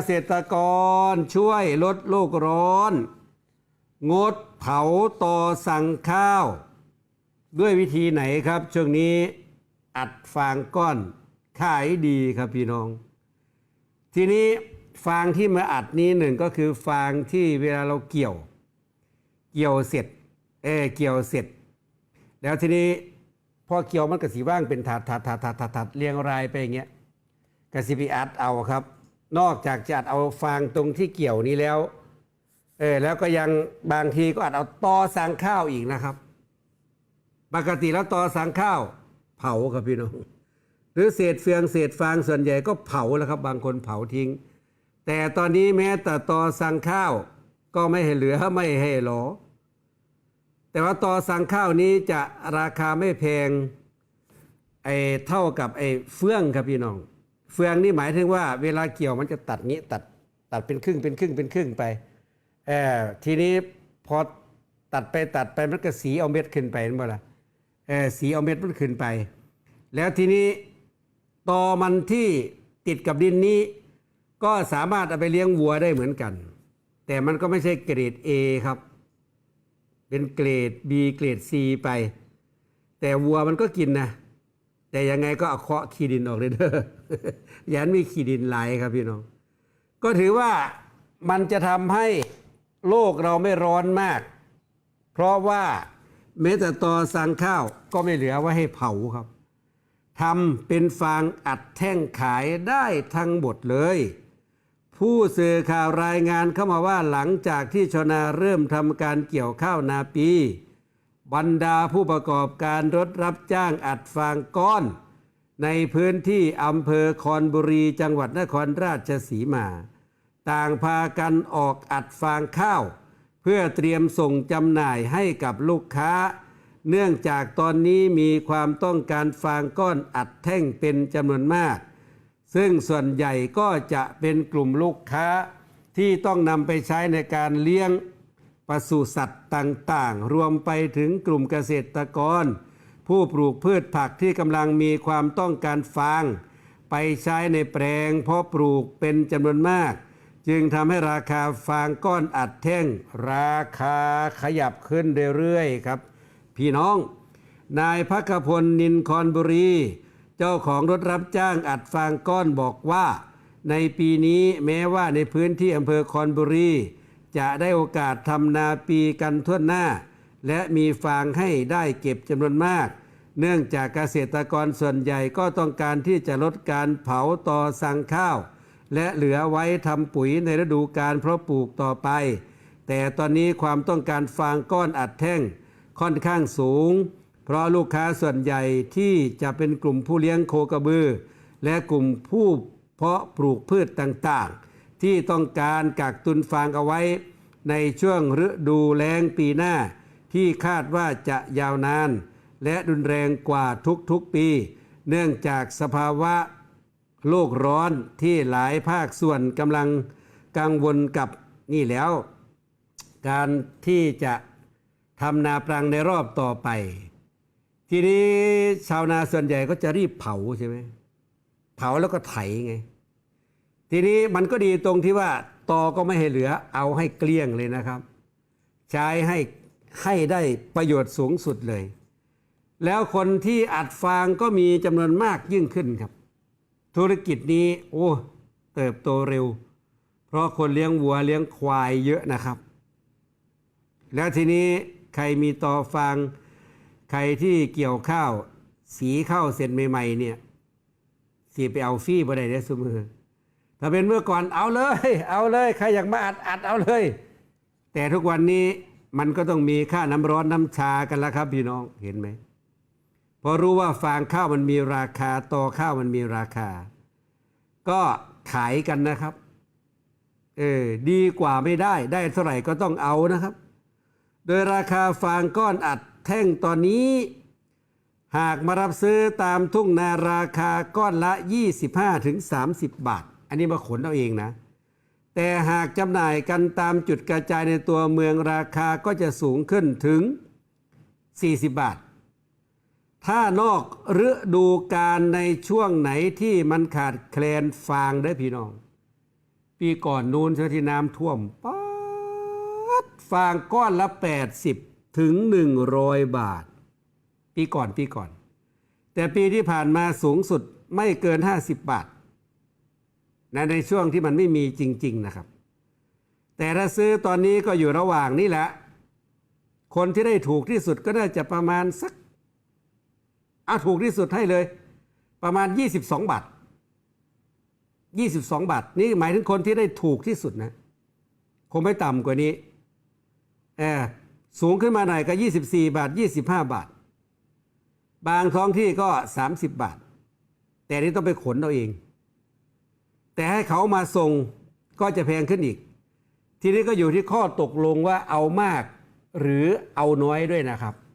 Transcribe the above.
เกษตรกรช่วยลดโลกร้อน งดเผาต่อสั่งข้าว ด้วยวิธีไหนครับช่วงนี้อัดฟางก้อนขายดีครับพี่น้อง ทีนี้ฟางที่มาอัดนี้หนึ่งก็คือฟางที่เวลาเราเกี่ยว เกี่ยวเสร็จเออเกี่ยวเสร็จ แล้วทีนี้พอเกี่ยวมันก็สีว่างเป็นถาดถาดถาดถาดถาดเรียงรายไปอย่างเงี้ยกระสิไปอัดเอาครับ นอกจากจะอัดเอาฟางตรงที่เกี่ยวนี้แล้ว เออแล้วก็ยังบางทีก็อัดเอาตอสางข้าวอีกนะครับ ปกติแล้วตอสางข้าว เผาครับพี่น้อง หรือเศษเฟืองเศษฟางส่วนใหญ่ก็เผาแล้วครับ บางคนเผาทิ้ง แต่ตอนนี้แม้แต่ตอสังข้าว ก็ไม่ให้เหลือไม่ให้หลอ แต่ว่าตอสังข้าวนี้จะราคาไม่แพงไอเท่ากับไอเฟืองครับพี่น้อง เฟืองนี่หมายถึงว่า เวลาเกี่ยวมันจะตัดงี้ตัดตัดเป็นครึ่งเป็นครึ่งเป็นครึ่งไปเออทีนี้พอตัดไปตัดไปมันก็สีเอาเม็ดขึ้นไปนั่นบ่ล่ะเออสีเอาเม็ดมันขึ้นไป แล้วทีนี้ตอมันที่ติดกับดินนี้ ก็สามารถเอาไปเลี้ยงวัวได้เหมือนกัน แต่มันก็ไม่ใช่เกรด A ครับ เป็นเกรด B เกรด C ไป แต่วัวมันก็กินนะ แต่ยังไงก็เอาเคาะขี้ดินออกเลยเด้อย่าให้มีขี้ดินไหลครับพี่น้อง ก็ถือว่ามันจะทำให้โลกเราไม่ร้อนมาก เพราะว่าแม้แต่ตอสังข้าวก็ไม่เหลือไว้ให้เผาครับทำเป็นฟางอัดแท่งขายได้ทั้งหมดเลย ผู้สื่อข่าวรายงานเข้ามาว่าหลังจากที่ชาวนาเริ่มทำการเกี่ยวข้าวนาปี บรรดาผู้ประกอบการรถรับจ้างอัดฟางก้อน ในพื้นที่อำเภอคอนบุรีจังหวัดนครราชสีมา ต่างพากันออกอัดฟางข้าว เพื่อเตรียมส่งจำหน่ายให้กับลูกค้า เนื่องจากตอนนี้มีความต้องการฟางก้อนอัดแท่งเป็นจำนวนมาก ซึ่งส่วนใหญ่ก็จะเป็นกลุ่มลูกค้าที่ต้องนำไปใช้ในการเลี้ยง ปศุสัตว์ต่างๆ รวมไปถึงกลุ่มเกษตรกร ผู้ปลูกพืชผักที่กำลังมีความต้องการฟาง ไปใช้ในแปลงเพาะปลูกเป็นจำนวนมาก จึงทำให้ราคาฟางก้อนอัดแท่ง ราคาขยับขึ้นเรื่อยๆครับ พี่น้อง นายพักพลนินคอนบุรี เจ้าของรถรับจ้างอัดฟางก้อนบอกว่า ในปีนี้แม้ว่าในพื้นที่อำเภอคอนบุรี จะได้โอกาสทำนาปีกันทั่วหน้า และมีฟางให้ได้เก็บจำนวนมาก เนื่องจากเกษตรกรส่วนใหญ่ก็ต้องการที่จะลดการเผาต่อสั่งข้าว และเหลือไว้ทำปุ๋ยในฤดูการเพราะปลูกต่อไป แต่ตอนนี้ความต้องการฟางก้อนอัดแท่งค่อนข้างสูง เพราะลูกค้าส่วนใหญ่ที่จะเป็นกลุ่มผู้เลี้ยงโคกระบือ และกลุ่มผู้เพาะปลูกพืชต่างๆ ที่ต้องการกักตุนฟางเอาไว้ ในช่วงฤดูแล้งปีหน้า ที่คาดว่าจะยาวนาน และรุนแรงกว่าทุกๆปี เนื่องจากสภาวะโลกร้อนที่หลายภาคส่วนกำลังกังวลกับนี่แล้ว การที่จะทำนาปรังในรอบต่อไป ทีนี้ชาวนาส่วนใหญ่ก็จะรีบเผาใช่ไหมเผาแล้วก็ไถไง ทีนี้มันก็ดีตรงที่ว่าตอก็ไม่ให้เหลือเอาให้เกลี้ยงเลยนะครับ ใช้ให้ให้ได้ประโยชน์สูงสุดเลย แล้วคนที่อัดฟางก็มีจำนวนมากยิ่งขึ้นครับ ธุรกิจนี้โอ้เติบโตเร็ว เพราะคนเลี้ยงวัวเลี้ยงควายเยอะนะครับ แล้วทีนี้ใครมีตอฟางใครที่เกี่ยวข้าว สีข้าวเสร็จใหม่ๆเนี่ยสีไปเอาฟรี่บ่ได้เด้อสมือ ถ้าเป็นเมื่อก่อนเอาเลย เอาเลยใครอยากมาอัดอัดเอาเลย แต่ทุกวันนี้มันก็ต้องมีค่าน้ำร้อนน้ำชากันแล้วครับพี่น้องเห็นไหมพอรู้ว่าฟางข้าวมันมีราคาตอข้าวมันมีราคา ก็ขายกันนะครับเออดีกว่าไม่ได้ได้เท่าไหร่ก็ต้องเอานะครับ โดยราคาฟางก้อนอัดแท่งตอนนี้ หากมารับซื้อตามทุ่งนาราคาก้อนละ 25-30 บาท อันนี้มาขนเอาเองนะ แต่หากจำหน่ายกันตามจุดกระจายในตัวเมืองราคาก็จะสูงขึ้นถึง 40 บาท ถ้านอกฤดูการในช่วงไหนที่มันขาดแคลนฟางได้พี่น้อง ปีก่อนนู้นช่ไหมที่น้ำท่วมป๊าดฟางก้อนละ 80 ถึง 100 บาท ปีก่อนปีก่อน แต่ปีที่ผ่านมาสูงสุดไม่เกิน 50 บาท นะในช่วงที่มันไม่มีจริง ๆ นะครับ แต่ถ้าซื้อตอนนี้ก็อยู่ระหว่างนี่แหละ คนที่ได้ถูกที่สุดก็น่าจะประมาณสักเอาถูกที่สุดให้เลย ประมาณ 22 บาท 22 บาท นี่หมายถึงคนที่ได้ถูกที่สุดนะ คงไม่ต่ำกว่านี้เออสูงขึ้นมาหน่อยก็ 24 บาท 25 บาท บางท้องที่ก็ 30 บาท แต่นี่ต้องไปขนเอาเอง แต่ให้เขามาส่งก็จะแพงขึ้นอีก ทีนี้ก็อยู่ที่ข้อตกลงว่าเอามากหรือเอาน้อยด้วยนะครับ